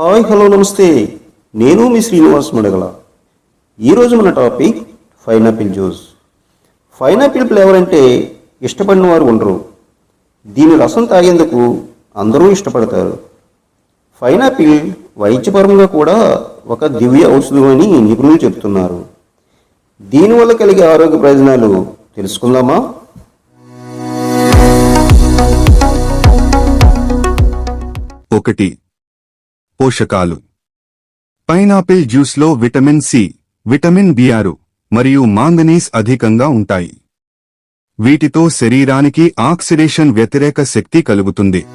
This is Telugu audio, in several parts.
హాయ్ హలో నమస్తే. నేను మీ శ్రీనివాస్ మడగల. ఈరోజు మన topic pineapple juice. Pineapple flavour అంటే ఇష్టపడిన వారు ఉండరు. దీని రసం తాగేందుకు అందరూ ఇష్టపడతారు. పైనాపిల్ వైద్యపరంగా కూడా ఒక దివ్య ఔషధం అని నిపుణులు చెబుతున్నారు. దీనివల్ల కలిగే ఆరోగ్య ప్రయోజనాలు తెలుసుకుందామా? ఒకటి పోషకాలు. పైనాపిల్ జ్యూస్లో విటమిన్ సి విటమిన్ బి ఆరు మరియు మాంగనీస్ అధికంగా ఉంటాయి. వీటితో శరీరానికి ఆక్సిడేషన్ వ్యతిరేక శక్తి కలుగుతుంది.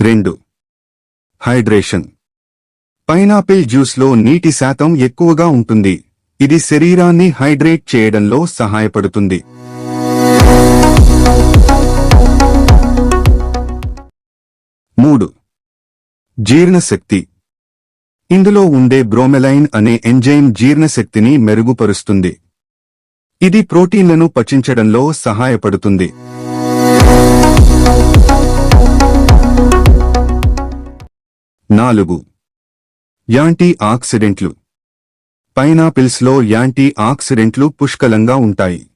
రెండు. హైడ్రేషన్. పైనాపిల్ జ్యూస్లో నీటి శాతం ఎక్కువగా ఉంటుంది. ఇది శరీరాన్ని హైడ్రేట్ చేయడంలో సహాయపడుతుంది. మూడు. జీర్ణశక్తి. ఇందులో ఉండే బ్రోమెలైన్ అనే ఎంజైమ్ జీర్ణశక్తిని మెరుగుపరుస్తుంది. ఇది ప్రోటీన్లను పచించడంలో సహాయపడుతుంది. నాలుగు. యాంటీ ఆక్సిడెంట్లు. పైనాపిల్స్లో యాంటీ ఆక్సిడెంట్లు పుష్కలంగా ఉంటాయి.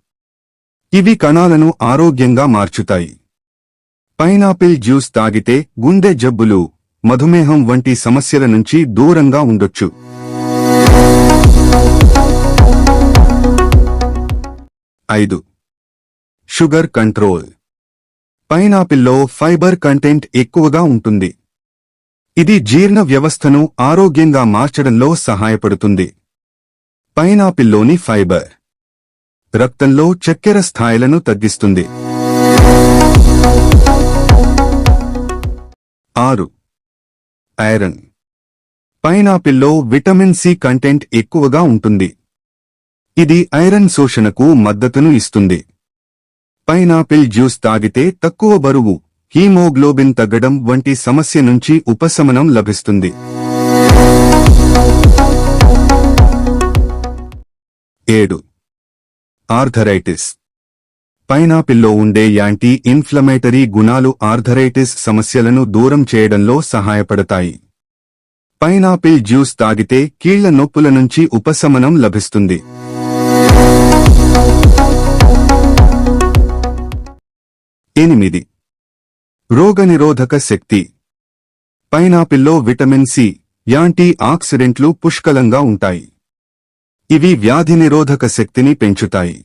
ఇవి కణాలను ఆరోగ్యంగా మార్చుతాయి. పైనాపిల్ జ్యూస్ తాగితే గుండె జబ్బులు మధుమేహం వంటి సమస్యల నుంచి దూరంగా ఉండొచ్చు. ఐదు. Sugar control. పైనాపిల్లో ఫైబర్ కంటెంట్ ఎక్కువగా ఉంటుంది. ఇది జీర్ణ వ్యవస్థను ఆరోగ్యంగా మార్చడంలో సహాయపడుతుంది. పైనాపిల్లోని ఫైబర్ రక్తంలో చక్కెర స్థాయిలను తగ్గిస్తుంది. ఆరు. ఐరన్. పైనాపిల్లో విటమిన్ సి కంటెంట్ ఎక్కువగా ఉంటుంది. ఇది ఐరన్ శోషణకు మద్దతును ఇస్తుంది. పైనాపిల్ జ్యూస్ తాగితే తక్కువ బరువు హీమోగ్లోబిన్ తగ్గడం వంటి సమస్య నుంచి ఉపశమనం లభిస్తుంది. ఏడు. ఆర్థరైటిస్. పైనాపిల్లో ఉండే యాంటీ ఇన్ఫ్లమేటరీ గుణాలు ఆర్థరైటిస్ సమస్యలను దూరం చేయడంలో సహాయపడతాయి. పైనాపిల్ జ్యూస్ తాగితే కీళ్ళ నొప్పుల నుంచి ఉపశమనం లభిస్తుంది. ఎనిమిది. రోగనిరోధక శక్తి. పైనాపిల్లో విటమిన్ సి యాంటీ ఆక్సిడెంట్లు పుష్కలంగా ఉంటాయి. ఇవి వ్యాధి నిరోధక శక్తిని పెంచుతాయి.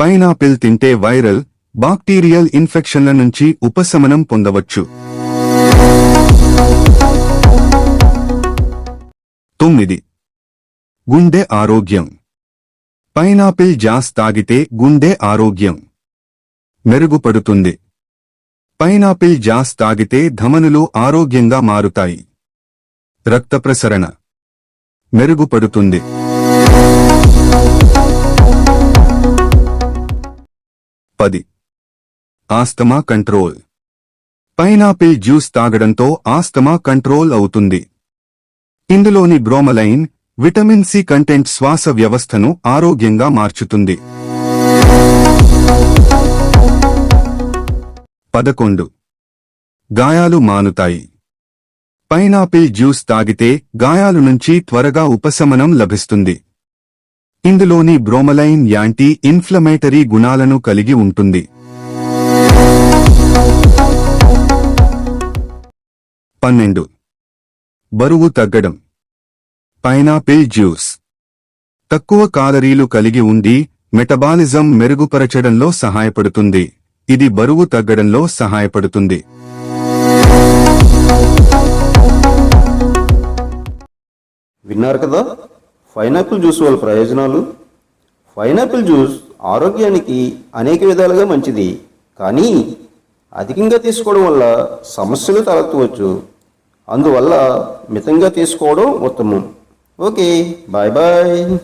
పైనాపిల్ తింటే వైరల్ బాక్టీరియల్ ఇన్ఫెక్షన్ల నుంచి ఉపశమనం పొందవచ్చు. తొమ్మిది. గుండె ఆరోగ్యం. పైనాపిల్ జాస్ తాగితే గుండె ఆరోగ్యం మెరుగుపడుతుంది. పైనాపిల్ జాస్ తాగితే ధమనులు ఆరోగ్యంగా మారుతాయి. రక్త ప్రసరణ మెరుగుపడుతుంది. పది. Asthma control. పైనాపిల్ జ్యూస్ తాగడంతో ఆస్తమా కంట్రోల్ అవుతుంది. ఇందులోని బ్రోమలైన్ విటమిన్ సి కంటెంట్ శ్వాస వ్యవస్థను ఆరోగ్యంగా మార్చుతుంది. పదకొండు. గాయాలు మానుతాయి. పైనాపిల్ జ్యూస్ తాగితే గాయాలు నుంచి త్వరగా ఉపశమనం లభిస్తుంది. ఇందులోని బ్రోమలైన్ యాంటీ ఇన్ఫ్లమేటరీ గుణాలను కలిగి ఉంటుంది. పన్నెండు. బరువు తగ్గడం. Pineapple juice. తక్కువ కాలరీలు కలిగి ఉండి మెటబాలిజం మెరుగుపరచడంలో సహాయపడుతుంది. ఇది బరువు తగ్గడంలో సహాయపడుతుంది. విన్నారు కదా? పైనాపిల్ జ్యూస్ వల్ల ప్రయోజనాలు? పైనాపిల్ జ్యూస్ ఆరోగ్యానికి అనేక విధాలుగా మంచిది. కానీ అధికంగా తీసుకోవడం వల్ల సమస్యలు తలెత్తవచ్చు. అందువల్ల మితంగా తీసుకోవడం ఉత్తమం. Okay bye bye.